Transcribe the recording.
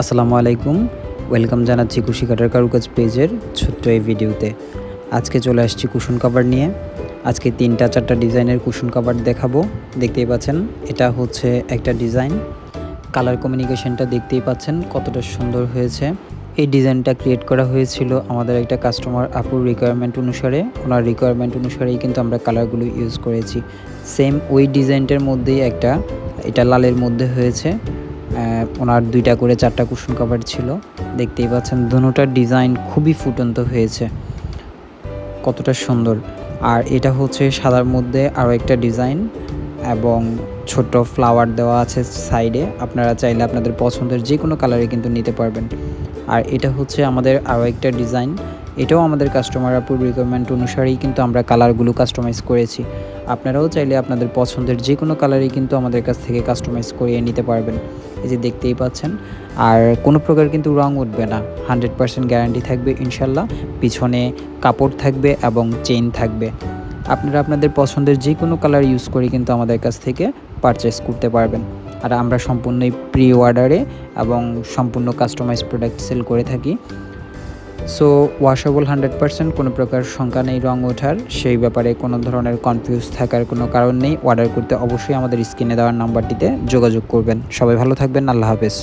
আসসালামু আলাইকুম। ওয়েলকাম জানাচ্ছি কুশি কাটার কারুকাজ পেজের ছোট্ট এই ভিডিওতে। আজকে চলে আসছি কুশন কাভার নিয়ে। আজকে তিনটা চারটা ডিজাইনের কুশন কাভার দেখাবো। দেখতেই পাচ্ছেন, এটা হচ্ছে একটা ডিজাইন। কালার কমিউনিকেশনটা দেখতেই পাচ্ছেন কতটা সুন্দর হয়েছে। এই ডিজাইনটা ক্রিয়েট করা হয়েছিল আমাদের একটা কাস্টমার আপুর রিকোয়ারমেন্ট অনুসারে। ওনার রিকোয়ারমেন্ট অনুসারেই কিন্তু আমরা কালারগুলো ইউজ করেছি। সেম ওই ডিজাইনটার মধ্যেই একটা, এটা লালের মধ্যে হয়েছে। ওনার দুইটা করে চারটা কুশন কভার ছিল। দেখতেই পাচ্ছেন দুটোটার ডিজাইন খুবই ফুটন্ত হয়েছে। কতটা সুন্দর। আর এটা হচ্ছে সাদার মধ্যে আরও একটা ডিজাইন এবং ছোট ফ্লাওয়ার দেওয়া আছে সাইডে আপনারা চাইলে আপনাদের পছন্দের যে কোনো কালারে কিন্তু নিতে পারবেন। আর এটা হচ্ছে আমাদের আরও একটা ডিজাইন এটাও আমাদের কাস্টমার আপুর রিকোয়ারমেন্ট অনুসারেই কিন্তু আমরা কালারগুলো কাস্টমাইজ করেছি। আপনারাও চাইলে আপনাদের পছন্দের যে কোনো কালারই কিন্তু আমাদের কাছ থেকে কাস্টমাইজ করিয়ে নিতে পারবেন। এই যে দেখতেই পাচ্ছেন, আর কোনো প্রকার কিন্তু রং উঠবে না। হান্ড্রেড পার্সেন্ট গ্যারান্টি থাকবে ইনশাল্লাহ পিছনে কাপড় থাকবে এবং চেইন থাকবে। আপনারা আপনাদের পছন্দের যে কোনো কালার ইউজ করে কিন্তু আমাদের কাছ থেকে পারচেস করতে পারবেন। আর আমরা সম্পূর্ণই প্রি অর্ডারে এবং সম্পূর্ণ কাস্টমাইজ প্রোডাক্ট সেল করে থাকি। সো ওয়াশেবল হান্ড্রেড পার্সেন্ট কোনো প্রকার শঙ্কা নেই, রং ওঠার। সেই ব্যাপারে কোনো ধরনের কনফিউজ থাকার কোনো কারণ নেই। অর্ডার করতে অবশ্যই আমাদের স্ক্রিনে দেওয়ার নাম্বারটিতে যোগাযোগ করবেন। সবাই ভালো থাকবেন, আল্লাহ হাফেজ।